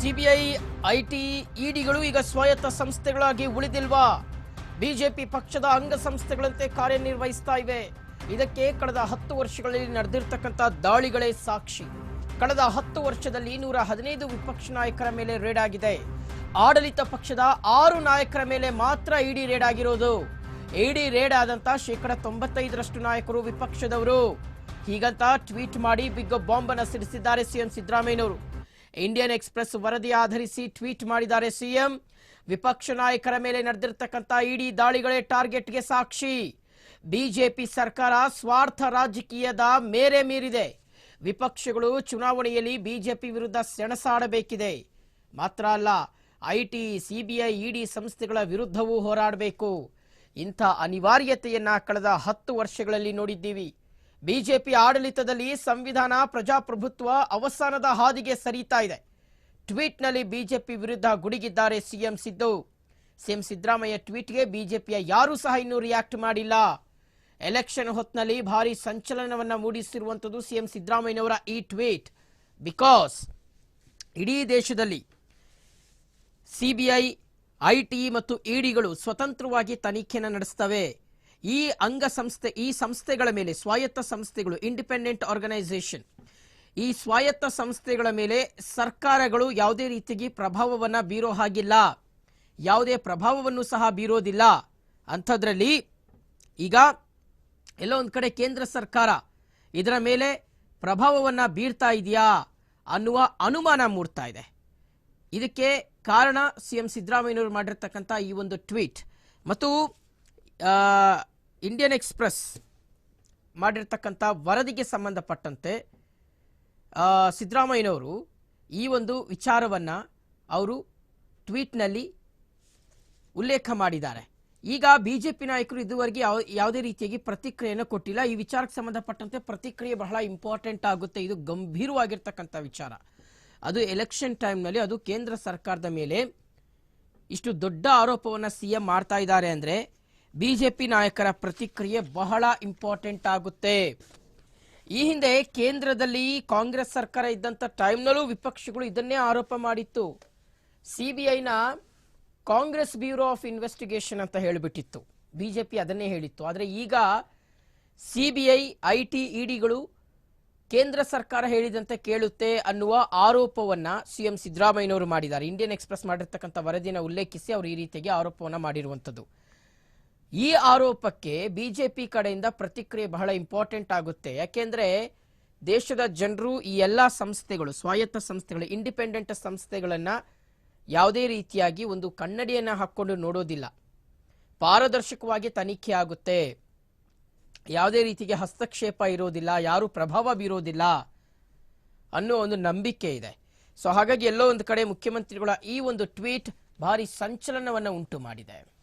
CBI, IT, ಇಡಿಗಳು ಈಗ ಸ್ವಾಯತ್ತ ಸಂಸ್ಥೆಗಳಾಗಿ ಉಳಿದಿಲ್ವಾ? ಬಿಜೆಪಿ ಪಕ್ಷದ ಅಂಗಸಂಸ್ಥೆಗಳಂತೆ ಕಾರ್ಯನಿರ್ವಹಿಸ್ತಾ ಇವೆ. ಇದಕ್ಕೆ ಕಳೆದ ಹತ್ತು ವರ್ಷಗಳಲ್ಲಿ ನಡೆದಿರ್ತಕ್ಕಂಥ ದಾಳಿಗಳೇ ಸಾಕ್ಷಿ. ಕಳೆದ ಹತ್ತು ವರ್ಷದಲ್ಲಿ ನೂರ ಹದಿನೈದು ವಿಪಕ್ಷ ನಾಯಕರ ಮೇಲೆ ರೇಡ್ ಆಗಿದೆ. ಆಡಳಿತ ಪಕ್ಷದ ಆರು ನಾಯಕರ ಮೇಲೆ ಮಾತ್ರ ಇಡಿ ರೇಡ್ ಆಗಿರೋದು. ಇಡಿ ರೇಡ್ ಆದಂತ ಶೇಕಡ ತೊಂಬತ್ತೈದರಷ್ಟು ನಾಯಕರು ವಿಪಕ್ಷದವರು. ಹೀಗಂತ ಟ್ವೀಟ್ ಮಾಡಿ ಬಿಗ್ ಬಾಂಬ್ ಅನ್ನು ಸಿಡಿಸಿದ್ದಾರೆ ಸಿಎಂ ಸಿದ್ದರಾಮಯ್ಯನವರು. ಇಂಡಿಯನ್ ಎಕ್ಸ್ಪ್ರೆಸ್ ವರದಿ ಆಧರಿಸಿ ಟ್ವೀಟ್ ಮಾಡಿದ್ದಾರೆ ಸಿಎಂ. ವಿಪಕ್ಷ ನಾಯಕರ ಮೇಲೆ ನಡೆದಿರ್ತಕ್ಕಂಥ ಇಡೀ ದಾಳಿಗಳೇ ಟಾರ್ಗೆಟ್ಗೆ ಸಾಕ್ಷಿ. ಬಿಜೆಪಿ ಸರ್ಕಾರ ಸ್ವಾರ್ಥ ರಾಜಕೀಯದ ಮೇರೆ ಮೀರಿದೆ. ವಿಪಕ್ಷಗಳು ಚುನಾವಣೆಯಲ್ಲಿ ಬಿಜೆಪಿ ವಿರುದ್ಧ ಸೆಣಸಾಡಬೇಕಿದೆ. ಮಾತ್ರ ಅಲ್ಲ, ಐಟಿ, ಸಿಬಿಐ, ಇಡಿ ಸಂಸ್ಥೆಗಳ ವಿರುದ್ಧವೂ ಹೋರಾಡಬೇಕು. ಇಂಥ ಅನಿವಾರ್ಯತೆಯನ್ನ ಕಳೆದ ಹತ್ತು ವರ್ಷಗಳಲ್ಲಿ ನೋಡಿದ್ದೀವಿ. ಬಿಜೆಪಿ ಆಡಳಿತದಲ್ಲಿ ಸಂವಿಧಾನ ಪ್ರಜಾಪ್ರಭುತ್ವ ಅವಸಾನದ ಹಾದಿಗೆ ಸರಿತಾ ಇದೆ. ಟ್ವೀಟ್ನಲ್ಲಿ ಬಿಜೆಪಿ ವಿರುದ್ಧ ಗುಡುಗಿದ್ದಾರೆ ಸಿಎಂ ಸಿದ್ದು. ಸಿಎಂ ಸಿದ್ದರಾಮಯ್ಯ ಟ್ವೀಟ್ಗೆ ಬಿಜೆಪಿಯ ಯಾರೂ ಸಹ ಇನ್ನೂ ರಿಯಾಕ್ಟ್ ಮಾಡಿಲ್ಲ. ಎಲೆಕ್ಷನ್ ಹೊತ್ನಲ್ಲಿ ಭಾರಿ ಸಂಚಲನವನ್ನ ಮೂಡಿಸಿರುವಂಥದ್ದು ಸಿಎಂ ಸಿದ್ದರಾಮಯ್ಯನವರ ಈ ಟ್ವೀಟ್. ಬಿಕಾಸ್ ಇಡೀ ದೇಶದಲ್ಲಿ ಸಿಬಿಐ, ಐಟಿ ಮತ್ತು ಇಡಿಗಳು ಸ್ವತಂತ್ರವಾಗಿ ತನಿಖೆಯನ್ನು ನಡೆಸ್ತವೆ. ಈ ಅಂಗ ಸಂಸ್ಥೆ ಈ ಸಂಸ್ಥೆಗಳ ಮೇಲೆ, ಸ್ವಾಯತ್ತ ಸಂಸ್ಥೆಗಳು ಇಂಡಿಪೆಂಡೆಂಟ್ ಆರ್ಗನೈಸೇಷನ್ ಈ ಸ್ವಾಯತ್ತ ಸಂಸ್ಥೆಗಳ ಮೇಲೆ ಸರ್ಕಾರಗಳು ಯಾವುದೇ ರೀತಿಗೆ ಪ್ರಭಾವವನ್ನು ಬೀರೋ ಹಾಗಿಲ್ಲ. ಯಾವುದೇ ಪ್ರಭಾವವನ್ನು ಸಹ ಬೀರೋದಿಲ್ಲ. ಅಂಥದ್ರಲ್ಲಿ ಈಗ ಎಲ್ಲೋ ಒಂದು ಕಡೆ ಕೇಂದ್ರ ಸರ್ಕಾರ, ಇದರ ಮೇಲೆ ಪ್ರಭಾವವನ್ನು ಬೀರ್ತಾ ಇದೆಯಾ ಅನ್ನುವ ಅನುಮಾನ ಮೂಡ್ತಾ ಇದೆ. ಇದಕ್ಕೆ ಕಾರಣ ಸಿ ಎಂ ಸಿದ್ದರಾಮಯ್ಯನವರು ಮಾಡಿರ್ತಕ್ಕಂಥ ಈ ಒಂದು ಟ್ವೀಟ್. ಮತ್ತು ಇಂಡಿಯನ್ ಎಕ್ಸ್ಪ್ರೆಸ್ ಮಾಡಿರ್ತಕ್ಕಂಥ ವರದಿಗೆ ಸಂಬಂಧಪಟ್ಟಂತೆ ಸಿದ್ದರಾಮಯ್ಯನವರು ಈ ಒಂದು ವಿಚಾರವನ್ನು ಅವರು ಟ್ವೀಟ್ನಲ್ಲಿ ಉಲ್ಲೇಖ ಮಾಡಿದ್ದಾರೆ. ಈಗ ಬಿ ಜೆ ಪಿ ನಾಯಕರು ಇದುವರೆಗೆ ಯಾವ, ಯಾವುದೇ ರೀತಿಯಾಗಿ ಪ್ರತಿಕ್ರಿಯೆಯನ್ನು ಕೊಟ್ಟಿಲ್ಲ. ಈ ವಿಚಾರಕ್ಕೆ ಸಂಬಂಧಪಟ್ಟಂತೆ ಪ್ರತಿಕ್ರಿಯೆ ಬಹಳ ಇಂಪಾರ್ಟೆಂಟ್ ಆಗುತ್ತೆ. ಇದು ಗಂಭೀರವಾಗಿರ್ತಕ್ಕಂಥ ವಿಚಾರ. ಅದು ಎಲೆಕ್ಷನ್ ಟೈಮ್ನಲ್ಲಿ ಅದು ಕೇಂದ್ರ ಸರ್ಕಾರದ ಮೇಲೆ ಇಷ್ಟು ದೊಡ್ಡ ಆರೋಪವನ್ನು ಸಿಎಂ ಮಾಡ್ತಾ ಇದ್ದಾರೆ ಅಂದರೆ ಬಿಜೆಪಿ ನಾಯಕರ ಪ್ರತಿಕ್ರಿಯೆ ಬಹಳ ಇಂಪಾರ್ಟೆಂಟ್ ಆಗುತ್ತೆ. ಈ ಹಿಂದೆ ಕೇಂದ್ರದಲ್ಲಿ ಕಾಂಗ್ರೆಸ್ ಸರ್ಕಾರ ಇದ್ದಂಥ ಟೈಮ್ನಲ್ಲೂ ವಿಪಕ್ಷಗಳು ಇದನ್ನೇ ಆರೋಪ ಮಾಡಿತ್ತು. ಸಿಬಿಐನ ಕಾಂಗ್ರೆಸ್ ಬ್ಯೂರೋ ಆಫ್ ಇನ್ವೆಸ್ಟಿಗೇಷನ್ ಅಂತ ಹೇಳಿಬಿಟ್ಟಿತ್ತು. ಬಿಜೆಪಿ ಅದನ್ನೇ ಹೇಳಿತ್ತು. ಆದರೆ ಈಗ ಸಿಬಿಐ ಟಿ ಇಡಿಗಳು ಕೇಂದ್ರ ಸರ್ಕಾರ ಹೇಳಿದಂತೆ ಕೇಳುತ್ತೆ ಅನ್ನುವ ಆರೋಪವನ್ನ ಸಿಎಂ ಸಿದ್ದರಾಮಯ್ಯನವರು ಮಾಡಿದ್ದಾರೆ. ಇಂಡಿಯನ್ ಎಕ್ಸ್ಪ್ರೆಸ್ ಮಾಡಿರ್ತಕ್ಕಂಥ ವರದಿಯನ್ನು ಉಲ್ಲೇಖಿಸಿ ಅವರು ಈ ರೀತಿಯಾಗಿ ಆರೋಪವನ್ನು ಮಾಡಿರುವಂಥದ್ದು. ಈ ಆರೋಪಕ್ಕೆ ಬಿಜೆಪಿ ಕಡೆಯಿಂದ ಪ್ರತಿಕ್ರಿಯೆ ಬಹಳ ಇಂಪಾರ್ಟೆಂಟ್ ಆಗುತ್ತೆ. ಯಾಕೆಂದ್ರೆ ದೇಶದ ಜನರು ಈ ಎಲ್ಲ ಸಂಸ್ಥೆಗಳು, ಸ್ವಾಯತ್ತ ಸಂಸ್ಥೆಗಳು, ಇಂಡಿಪೆಂಡೆಂಟ್ ಸಂಸ್ಥೆಗಳನ್ನ ಯಾವುದೇ ರೀತಿಯಾಗಿ ಒಂದು ಕನ್ನಡಿಯನ್ನ ಹಾಕೊಂಡು ನೋಡೋದಿಲ್ಲ. ಪಾರದರ್ಶಕವಾಗಿ ತನಿಖೆ ಆಗುತ್ತೆ. ಯಾವುದೇ ರೀತಿಗೆ ಹಸ್ತಕ್ಷೇಪ ಇರೋದಿಲ್ಲ, ಯಾರು ಪ್ರಭಾವ ಬೀರೋದಿಲ್ಲ ಅನ್ನೋ ಒಂದು ನಂಬಿಕೆ ಇದೆ. ಸೊ ಹಾಗಾಗಿ ಎಲ್ಲೋ ಒಂದು ಕಡೆ ಮುಖ್ಯಮಂತ್ರಿಗಳ ಈ ಒಂದು ಟ್ವೀಟ್ ಭಾರಿ ಸಂಚಲನವನ್ನು ಉಂಟು ಮಾಡಿದೆ.